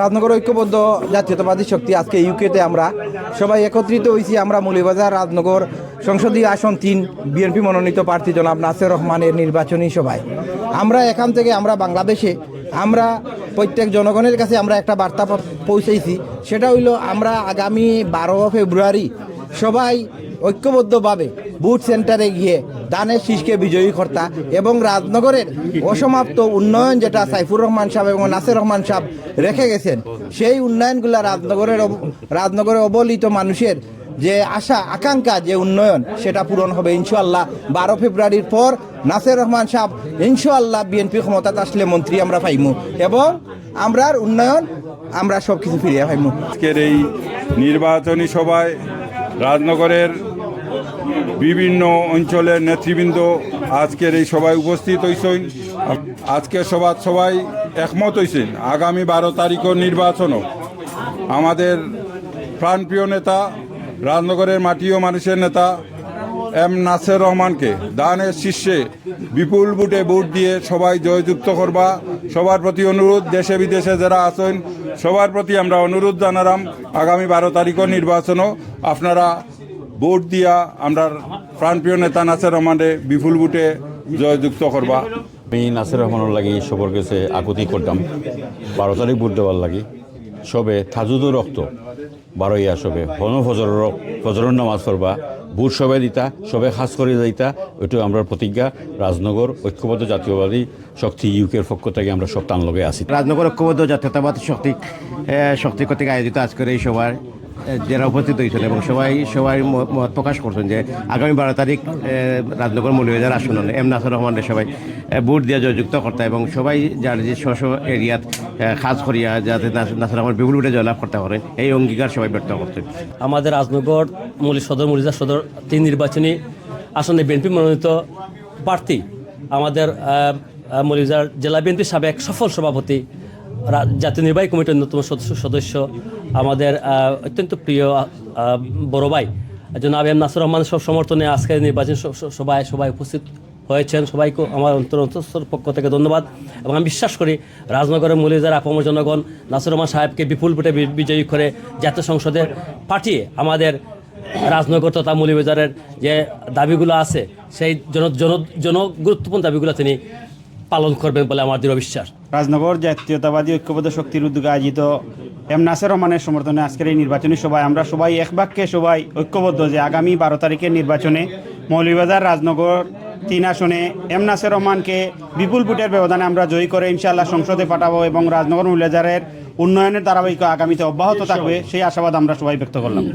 রাজনগর ঐক্যবদ্ধ জাতীয়তাবাদী শক্তি আজকে ইউকেতে আমরা সবাই একত্রিত হয়েছি আমরা মৌলিবাজার রাজনগর, সংসদীয় আসন তিন, বিএনপি মনোনীত প্রার্থী জনাব নাসের রহমানের নির্বাচনী সভায়। আমরা এখান থেকে আমরা বাংলাদেশে, আমরা প্রত্যেক জনগণের কাছে আমরা একটা বার্তা পৌঁছেছি। সেটা হইল আমরা আগামী বারো ফেব্রুয়ারি সবাই ঐক্যবদ্ধভাবে বুথ সেন্টারে গিয়ে দানের শীষকে বিজয়ী কর্তা এবং রাজনগরের অসমাপ্ত উন্নয়ন যেটা সাইফুর রহমান সাহেব এবং নাসির রহমান সাহেব রেখে গেছেন, সেই উন্নয়নগুলা রাজনগরের রাজনগরের অবলিত মানুষের যে আশা, আকাঙ্ক্ষা, যে উন্নয়ন, সেটা পূরণ হবে ইনশাল্লাহ বারো ফেব্রুয়ারির পর নাসির রহমান সাহেব ইনশাল্লাহ বিএনপি ক্ষমতাতে আসলে মন্ত্রী আমরা পাইমু এবং আমরার উন্নয়ন আমরা সব কিছু ফিরিয়ে পাইমু। আজকের এই নির্বাচনী সভায় রাজনগরের বিভিন্ন অঞ্চলের নেতৃবৃন্দ আজকের এই সভায় উপস্থিত হয়েছেন আজকের সভা সবাই একমত হয়েছেন আগামী বারো তারিখও নির্বাচনও। আমাদের প্রাণপ্রিয় নেতা, রাজনগরের মাটি ও মানুষের নেতা এম নাসের রহমানকে দানের শীর্ষে বিপুল বুটে ভোট দিয়ে সবাই জয়যুক্ত করবা। সবার প্রতি অনুরোধ, দেশে বিদেশে যারা আছেন, সবার প্রতি আমরা অনুরোধ জানালাম। আগামী বারো তারিখও নির্বাচনও। আপনারা ভোট দিয়া আমরা প্রাণপ্রিয় নেতা নাসের রহমানে বিপুল বুটে জয়যুক্ত করবা। আমি নাসির রহমানের লাগি সবর কাছে আকুতি করতাম। বারো তারিখ ভোট দেওয়ার লাগি। সবে থাজুদো রক্ত বারো ইয়া সবে হন ফজর ফজরের নামাজ পড়বা। ভোট সবে দিতা সবে খাস করে যাইতা। ওইটা আমরা প্রতিজ্ঞা। রাজনগর ঐক্যবদ্ধ জাতীয়বাদী শক্তি ইউকের পক্ষ থেকে আমরা সব টান লগে আছি রাজনগর ঐক্যবদ্ধ জাতীয়তাবাদ শক্তি শক্তি কর্তৃক আয়োজিত আজকের এই সভার এ, যারা উপস্থিত হয়েছেন এবং সবাই সবাই মত প্রকাশ করছেন যে আগামী বারো তারিখ রাজনগর মৌলবাজার আসন এম নাসর রহমানের সবাই ভোট দিয়ে জয়যুক্ত করতে এবং সবাই যার যে স্ব এরিয়াত খাস করিয়া যাতে নাস- নাসর রহমান বিপুল ভোটে জয়লাভ করতে পারেন এই অঙ্গীকার সবাই ব্যক্ত করছেন আমাদের রাজনগর মৌলিক সদর মরিজা সদর তিন নির্বাচনী আসনে বিএনপি মনোনীত প্রার্থী আমাদের মরিজার জেলা বিএনপি সাবেক সফল সভাপতি জাতীয় নির্বাহী কমিটির অন্যতম সদস্য সদস্য আমাদের অত্যন্ত প্রিয় বড় ভাই, জনাব এম নাসুর রহমান সব সমর্থনে আজকের নির্বাচন সভায় সবাই উপস্থিত হয়েছেন। সবাইকে আমার অন্তর অন্তঃস্থর পক্ষ থেকে ধন্যবাদ। এবং আমি বিশ্বাস করি রাজনগরের মৌলিজার আপামর জনগণ নাসুর রহমান সাহেবকে বিপুল ভোটে বিজয়ী করে জাতীয় সংসদে পাঠিয়ে আমাদের রাজনগর তথা মৌলিবাজারের যে দাবিগুলো আছে, সেই জন জন জন গুরুত্বপূর্ণ দাবিগুলো তিনি পালন করবেন বলে আমার দৃঢ় বিশ্বাস। রাজনগর জাতীয়তাবাদী ঐক্যবদ্ধ শক্তির উদ্যোগে আয়োজিত এম নাসের রহমানের সমর্থনে আজকের এই নির্বাচনী সভায় আমরা সবাই এক বাক্যে সবাই ঐক্যবদ্ধ যে আগামী বারো তারিখের নির্বাচনে মৌলভীবাজার, রাজনগর তিন আসনে এম নাসের রহমানকে বিপুল ভোটের ব্যবধানে আমরা জয়ী করে ইনশাআল্লাহ সংসদে পাঠাবো এবং রাজনগর মৌলবাজারের উন্নয়নের ধারাবাহিক আগামীতে অব্যাহত থাকবে সেই আশাবাদ আমরা সবাই ব্যক্ত করলাম।